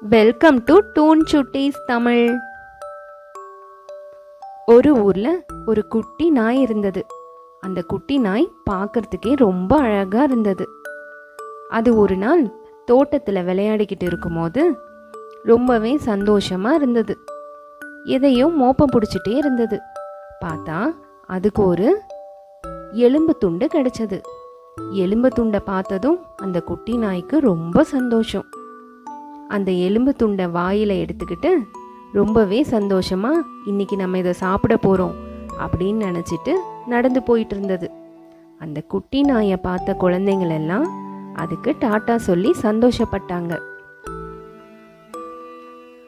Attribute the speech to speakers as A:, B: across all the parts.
A: Welcome to டூன் சுட்டீஸ் தமிழ் ஒரு ஊர்ல ஒரு குட்டி நாய் இருந்தது. அந்த குட்டி நாய் பார்க்கறதுக்கே ரொம்ப அழகா இருந்தது. அது ஒரு நாள் தோட்டத்தில் விளையாடிக்கிட்டு இருக்கும்போது ரொம்பவே சந்தோஷமா இருந்தது. எதையும் மோப்பம் பிடிச்சிட்டே இருந்தது. பார்த்தா அதுக்கு ஒரு எலும்பு துண்டு கிடைச்சது. எலும்பு துண்டை பார்த்ததும் அந்த குட்டி நாய்க்கு ரொம்ப சந்தோஷம். அந்த எலும்பு துண்டை வாயில் எடுத்துக்கிட்டு ரொம்பவே சந்தோஷமா இன்னைக்கு நம்ம இதை சாப்பிட போறோம் அப்படின்னு நினச்சிட்டு நடந்து போயிட்டு இருந்தது. அந்த குட்டி நாயை பார்த்த குழந்தைங்கள் எல்லாம் அதுக்கு டாட்டா சொல்லி சந்தோஷப்பட்டாங்க.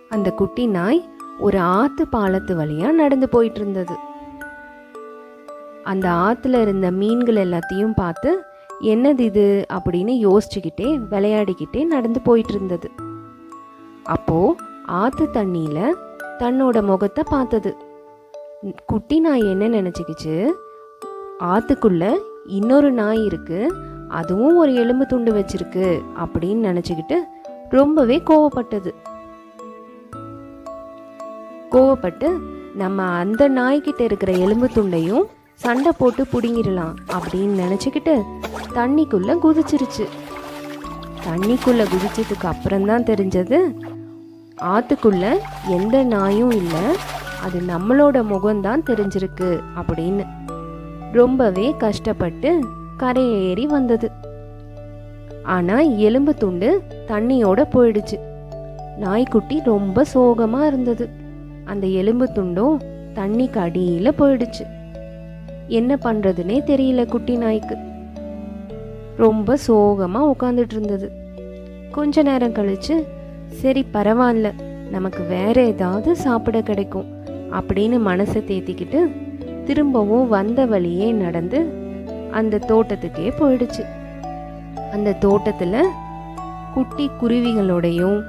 A: அந்த குட்டி நாய் ஒரு ஆத்து பாலத்து வழியா நடந்து போயிட்டு இருந்தது. அந்த ஆத்துல இருந்த மீன்கள் எல்லாத்தையும் பார்த்து என்னது இது? அப்படின்னு யோசிச்சுக்கிட்டே விளையாடிக்கிட்டே நடந்து போயிட்டு இருந்தது. அப்போ ஆத்து தண்ணியில தன்னோட முகத்தை பார்த்தது. குட்டி நாய் என்ன நினைச்சுக்கிச்சு? ஆத்துக்குள்ள இன்னொரு நாய் இருக்கு. அதுவும் ஒரு எலும்பு துண்டு வச்சிருக்கு அப்படின்னு நினைச்சுக்கிட்டு ரொம்பவே கோவப்பட்டது. கோவப்பட்டு நம்ம அந்த நாய்கிட்ட இருக்கிற எலும்பு துண்டையும் சண்டை போட்டு பிடுங்கிடலாம் அப்படின்னு நினச்சிக்கிட்டு தண்ணிக்குள்ள குதிச்சிருச்சு. தண்ணிக்குள்ள குதிச்சதுக்கு அப்புறம்தான் தெரிஞ்சது ஆற்றுக்குள்ளே எந்த நாயும் இல்லை. அது நம்மளோட முகம்தான் தெரிஞ்சிருக்கு அப்படின்னு. ரொம்பவே கஷ்டப்பட்டு கரையை ஏறி வந்தது. ஆனால் எலும்பு துண்டு தண்ணியோட போயிடுச்சு. நாய்க்குட்டி ரொம்ப சோகமாக இருந்தது. அந்த எலும்பு துண்டும் தண்ணிக்கு அடியில் போயிடுச்சு. என்ன பண்ணுறதுனே தெரியல குட்டி நாய்க்கு. ரொம்ப சோகமாக உட்காந்துட்டு இருந்தது. கொஞ்ச நேரம் கழிச்சு சரி பரவாயில்ல. நமக்கு வேற ஏதாவது சாப்பிட கிடைக்கும் அப்படின்னு மனசை தேத்திக்கிட்டு திரும்பவும் வந்த வழியே நடந்து அந்த தோட்டத்துக்கே போயிடுச்சு. அந்த தோட்டத்தில் குட்டி குருவிகளோடையும்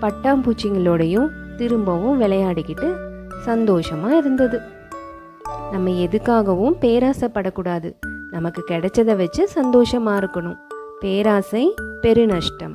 A: பட்டாம்பூச்சிங்களோடையும் திரும்பவும் விளையாடிக்கிட்டு சந்தோஷமாக இருந்தது. நம்ம எதுக்காகவும் பேராசைப்படக்கூடாது. நமக்கு கிடைச்சதை வச்சு சந்தோஷமாக இருக்கணும். பேராசை பெருநஷ்டம்.